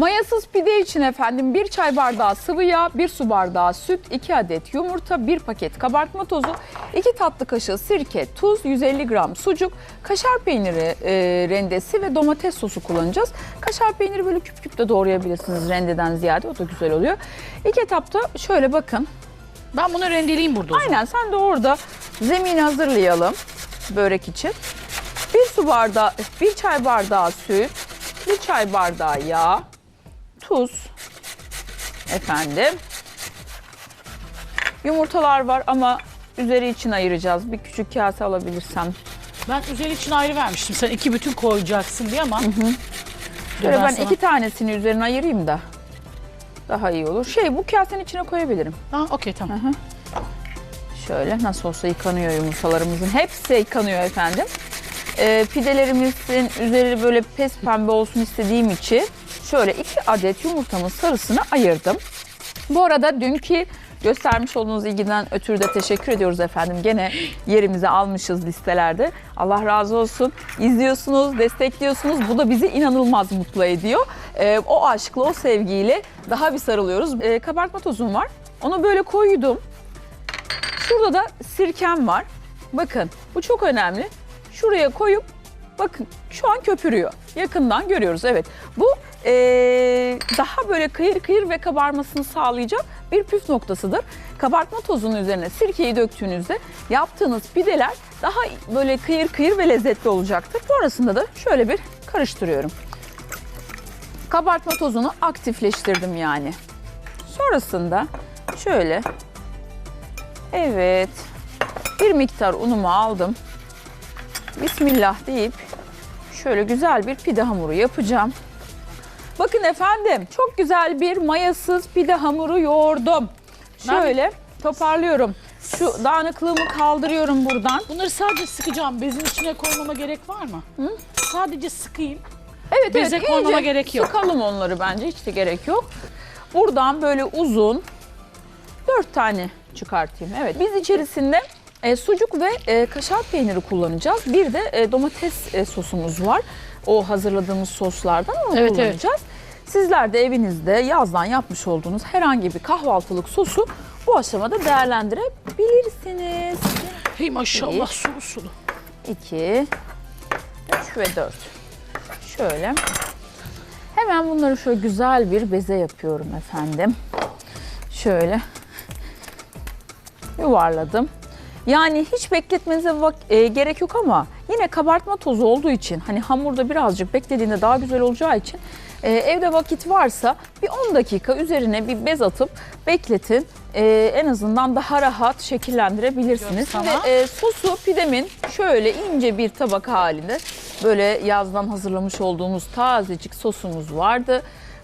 Mayasız pide için efendim 1 çay bardağı sıvı yağ, 1 su bardağı süt, 2 adet yumurta, 1 paket kabartma tozu, 2 tatlı kaşığı sirke, tuz, 150 gram sucuk, kaşar peyniri e, rendesi ve domates sosu kullanacağız. Kaşar peyniri böyle küp küp de doğrayabilirsiniz rendeden ziyade o da güzel oluyor. İlk etapta şöyle bakın. Ben bunu rendeleyeyim burada o zaman. Aynen sen de orada zemini hazırlayalım börek için. 1 su bardağı, 1 çay bardağı süt, 1 çay bardağı yağ, tuz, efendim. Yumurtalar var ama üzeri için ayıracağız. Bir küçük kase alabilirsem. Ben üzeri için ayrı vermiştim. Sen iki bütün koyacaksın diye ama. Dur Şöyle ben, sana- iki tanesini üzerine ayırayım da daha iyi olur. Şey bu kasenin içine koyabilirim. Ha, okey tamam. Şöyle nasıl olsa yıkanıyor yumurtalarımızın. Hepsi yıkanıyor efendim. Ee, pidelerimizin üzeri böyle pes pembe olsun istediğim için şöyle iki adet yumurtamın sarısını ayırdım. Bu arada dünkü göstermiş olduğunuz ilgiden ötürü de teşekkür ediyoruz efendim. Gene yerimizi almışız listelerde. Allah razı olsun. İzliyorsunuz, destekliyorsunuz. Bu da bizi inanılmaz mutlu ediyor. Ee, o aşkla, o sevgiyle daha bir sarılıyoruz. Ee, kabartma tozum var. Onu böyle koydum. Şurada da sirkem var. Bakın bu çok önemli. Şuraya koyup bakın şu an köpürüyor. Yakından görüyoruz evet. Bu eee, daha böyle kıyır kıyır ve kabarmasını sağlayacak bir püf noktasıdır. Kabartma tozunun üzerine sirkeyi döktüğünüzde yaptığınız pideler daha böyle kıyır kıyır ve lezzetli olacaktır. Sonrasında da şöyle bir karıştırıyorum. Kabartma tozunu aktifleştirdim yani. Sonrasında şöyle Evet. Bir miktar unumu aldım. Bismillah deyip şöyle güzel bir pide hamuru yapacağım. Bakın efendim çok güzel bir mayasız pide hamuru yoğurdum. Şöyle toparlıyorum. Şu dağınıklığımı kaldırıyorum buradan. Bunları sadece sıkacağım. Bezin içine koymama gerek var mı? Sadece sıkayım. Evet Beze evet koymama iyice gerek yok. Sıkalım onları bence hiç de gerek yok. Buradan böyle uzun dört tane çıkartayım. Evet biz içerisinde e, sucuk ve e, kaşar peyniri kullanacağız. Bir de e, domates e, sosumuz var. O hazırladığımız soslardan onu Evet, kullanacağız. Sizler de evinizde yazdan yapmış olduğunuz herhangi bir kahvaltılık sosu bu aşamada değerlendirebilirsiniz. Hey maşallah Bir. sulu sulu. 2, 3 ve 4. Şöyle. Hemen bunları şöyle güzel bir beze yapıyorum efendim. Şöyle yuvarladım. Yani hiç bekletmenize e, gerek yok ama yine kabartma tozu olduğu için hani hamurda birazcık beklediğinde daha güzel olacağı için e, evde vakit varsa bir 10 dakika üzerine bir bez atıp bekletin. E, en azından daha rahat şekillendirebilirsiniz. Yok. Ve e, sosu pidemin şöyle ince bir tabak halinde böyle yazdan hazırlamış olduğumuz tazecik sosumuz vardı.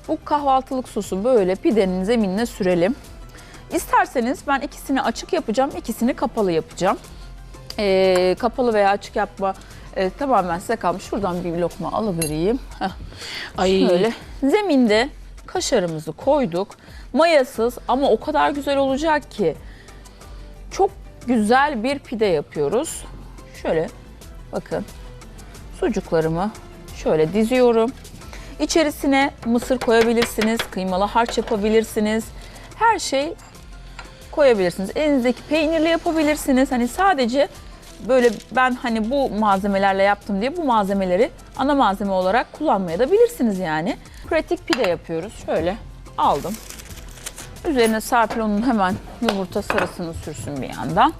Bu kahvaltılık sosu böyle pidenin zeminine sürelim. İsterseniz ben ikisini açık yapacağım, ikisini kapalı yapacağım. Ee, kapalı veya açık yapma e, tamamen size kalmış. Şuradan bir lokma alıvereyim. Heh, Ay. Şöyle. Zeminde kaşarımızı koyduk. Mayasız ama o kadar güzel olacak ki. Çok güzel bir pide yapıyoruz. Şöyle bakın. Sucuklarımı şöyle diziyorum. İçerisine mısır koyabilirsiniz, kıymalı harç yapabilirsiniz. Her şey koyabilirsiniz. Elinizdeki peynirli yapabilirsiniz. Hani sadece böyle ben hani bu malzemelerle yaptım diye bu malzemeleri ana malzeme olarak kullanmaya da bilirsiniz yani. Pratik pide yapıyoruz. Şöyle aldım. Üzerine Serpil onun hemen yumurta sarısını sürsün bir yandan.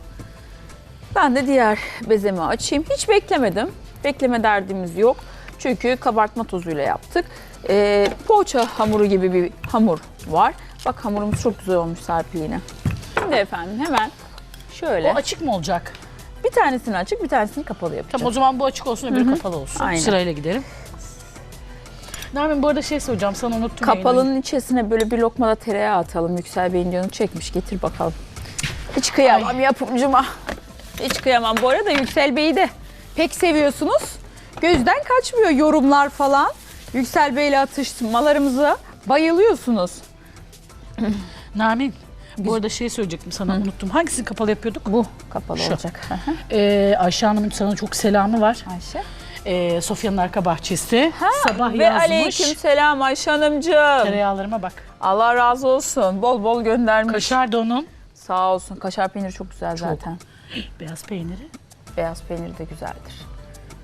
Ben de diğer bezemi açayım. Hiç beklemedim. Bekleme derdimiz yok. Çünkü kabartma tozuyla yaptık. Ee, poğaça hamuru gibi bir hamur var. Bak hamurumuz çok güzel olmuş Serpil yine. Şimdi efendim hemen şöyle O açık mı olacak? Bir tanesini açık bir tanesini kapalı yapacağım. Tamam o zaman bu açık olsun öbürü kapalı olsun. Aynen. Sırayla gidelim. Nermin bu arada şey soracağım sana unuttum. yayını. Kapalının içerisine böyle bir lokma da tereyağı atalım. Yüksel Bey'in canı çekmiş. Getir bakalım. Hiç kıyamam yapımcıma. Hiç kıyamam. Bu arada Yüksel Bey'i de pek seviyorsunuz. Gözden kaçmıyor yorumlar falan. Yüksel Bey'le atışmalarımıza bayılıyorsunuz. Nermin bu arada şey söyleyecektim sana unuttum. Hangisini kapalı yapıyorduk? Bu kapalı Şu. olacak. Ee, Ayşe Hanım'ın sana çok selamı var. Ayşe. Ee, Sofya'nın arka bahçesi. Sabah Ve yazmış. aleyküm selam Ayşe Hanımcığım. Tereyağlarıma bak. Allah razı olsun. Bol bol göndermiş. Kaşar da onun. Sağ olsun. Kaşar peyniri çok güzel zaten. Beyaz peyniri. Beyaz peynir de güzeldir.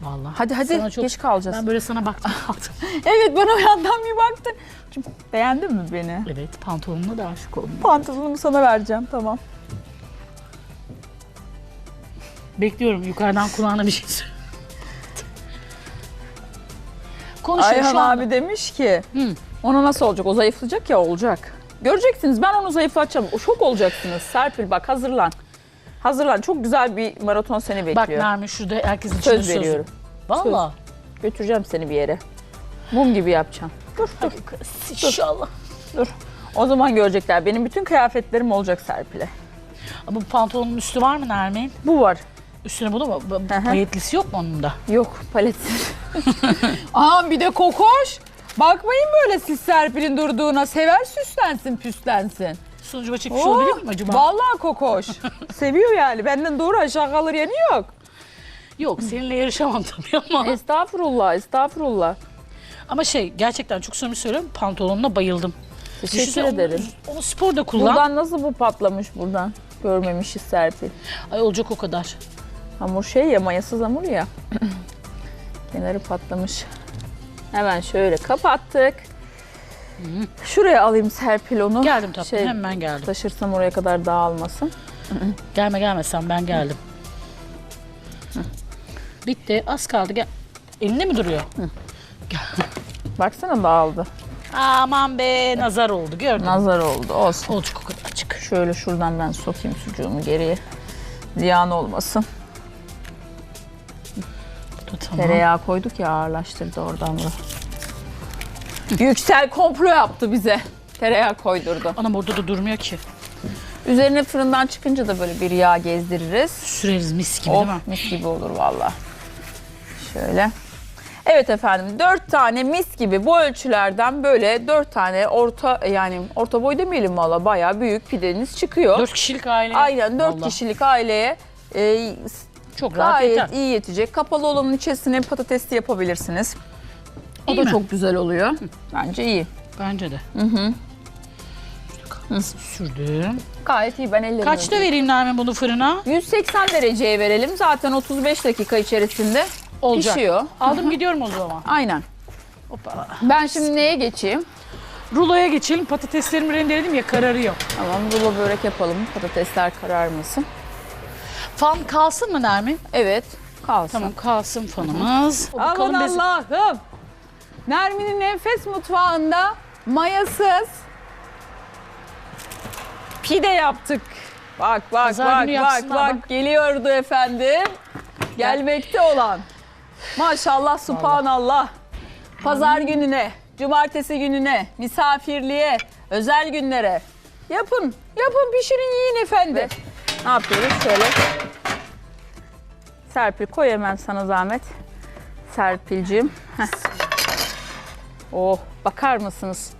Vallahi. Hadi hadi Sana çok- geç kalacağız. Ben böyle sana baktım. Evet bana o yandan bir baktın. Çünkü Beğendin mi beni? evet pantolonuna da aşık oldum. Pantolonumu sana vereceğim tamam. Bekliyorum yukarıdan kulağına bir şey söyle. Konuşuyor Ayhan şu anda. abi demiş ki Hı. ona nasıl olacak? O zayıflayacak ya olacak. Göreceksiniz ben onu zayıflatacağım. O şok olacaksınız. Serpil bak hazırlan. Hazırlan. Çok güzel bir maraton seni bekliyor. Bak Nermin şurada herkesin içinde Söz veriyorum. Valla. Götüreceğim seni bir yere. Mum gibi yapacağım. Dur dur. İnşallah. Dur. O zaman görecekler. Benim bütün kıyafetlerim olacak Serpil'e. Ama bu pantolonun üstü var mı Nermin? Bu var. Üstüne bunu mu? Bu- Hı hı. Payetlisi yok mu onun da? Yok paletsiz. Aa bir de kokoş. Bakmayın böyle siz Serpil'in durduğuna. Sever süslensin püslensin. Sonucu çıkmış olabilir mi acaba? Vallahi kokoş. Seviyor yani. Benden doğru aşağı kalır yanı yok. Yok seninle yarışamam tabii ama. Estağfurullah, estağfurullah. ama şey gerçekten çok samimi söylüyorum pantolonuna bayıldım. Teşekkür Düşünsene onu- ederim. Onu, sporda kullan. Buradan nasıl bu patlamış buradan? Görmemişiz Serpil. Ay olacak o kadar. Hamur şey ya, mayasız hamur ya. Kenarı patlamış. Hemen şöyle kapattık. Şuraya alayım Serpil onu. Geldim tatlım Şey, hemen geldim. Taşırsam oraya kadar dağılmasın. Gelme gelme sen ben geldim. Bitti az kaldı gel. Elinde mi duruyor? Baksana dağıldı. Aman be nazar oldu gördün. mü? Nazar oldu. Olsun. Olacak o kadar açık. Şöyle şuradan ben sokayım sucuğumu geriye. Ziyan olmasın. Bu da tamam. Tereyağı koyduk ya ağırlaştırdı oradan da. Yüksel komplo yaptı bize. Tereyağı koydurdu. Anam orada da durmuyor ki. Üzerine fırından çıkınca da böyle bir yağ gezdiririz. Süreriz mis gibi Of değil mi? mis gibi olur valla. Şöyle. Evet efendim dört tane mis gibi bu ölçülerden böyle dört tane orta yani orta boy demeyelim valla bayağı büyük pideniz çıkıyor. Dört kişilik aile. Aynen dört Vallahi. kişilik aileye e, Çok rahat gayet yeter. iyi yetecek. Kapalı olanın içerisine patatesli yapabilirsiniz. O İyi da mi? çok güzel oluyor. Bence iyi. Bence de. Hı hı. Sürdüm. Gayet iyi ben ellerimle. Kaçta vereyim Nermin bunu fırına? 180 dereceye verelim. Zaten 35 dakika içerisinde Olacak. pişiyor. Aldım gidiyorum o zaman. Aynen. Hoppa. Ben şimdi neye geçeyim? Ruloya geçelim. Patateslerimi rendeledim ya kararıyor. Tamam rulo börek yapalım. Patatesler kararmasın. Fan kalsın mı Nermin? Evet kalsın. Tamam kalsın fanımız. Aman Bakalım bez- Allah'ım. Nermin'in enfes mutfağında mayasız pide yaptık. Bak bak Pazar bak günü bak yapsınlar, bak bak. geliyordu efendim. Gelmekte olan. Maşallah subhanallah. Pazar gününe, cumartesi gününe, misafirliğe, özel günlere. Yapın, yapın pişirin yiyin efendim. Ne yapıyoruz? Şöyle. Serpil koy hemen sana zahmet. Serpil'cim. Heh. Oh bakar mısınız?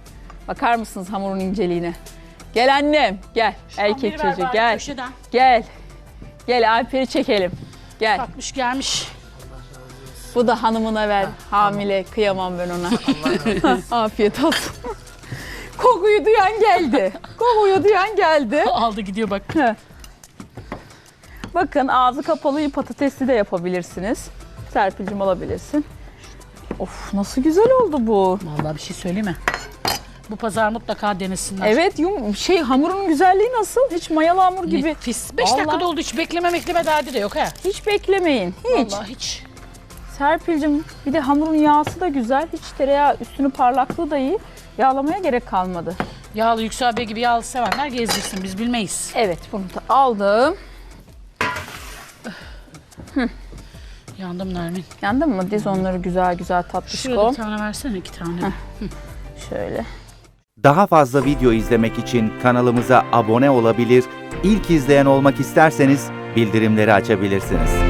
Bakar mısınız hamurun inceliğine? Gel annem gel. Erkek Biri ver çocuğu gel. Köşeden. Gel. Gel Alper'i çekelim. Gel. Bakmış gelmiş. Bu da hanımına ver. Hamile kıyamam ben ona. Afiyet olsun. Kokuyu duyan geldi. Kokuyu duyan geldi. Aldı gidiyor bak. Bakın ağzı kapalı patatesli de yapabilirsiniz. Serpil'cim alabilirsin. Of nasıl güzel oldu bu. Vallahi bir şey söyleyeyim mi? Bu pazar mutlaka denesinler. Evet yum şey hamurun güzelliği nasıl? Hiç mayalı hamur gibi. Nefis. 5 Vallahi. dakikada oldu hiç bekleme bekleme derdi de yok ha. Hiç beklemeyin. Hiç. Vallahi hiç. Serpil'cim bir de hamurun yağsı da güzel. Hiç tereyağı üstünü parlaklığı da iyi. Yağlamaya gerek kalmadı. Yağlı Yüksel Bey gibi yağlı sevenler gezdirsin biz bilmeyiz. Evet bunu da aldım. Yandım Nermin. Yandın mı? Diz onları güzel güzel Şurada tatlışko. bir tane versene iki tane. Şöyle. Daha fazla video izlemek için kanalımıza abone olabilir, ilk izleyen olmak isterseniz bildirimleri açabilirsiniz.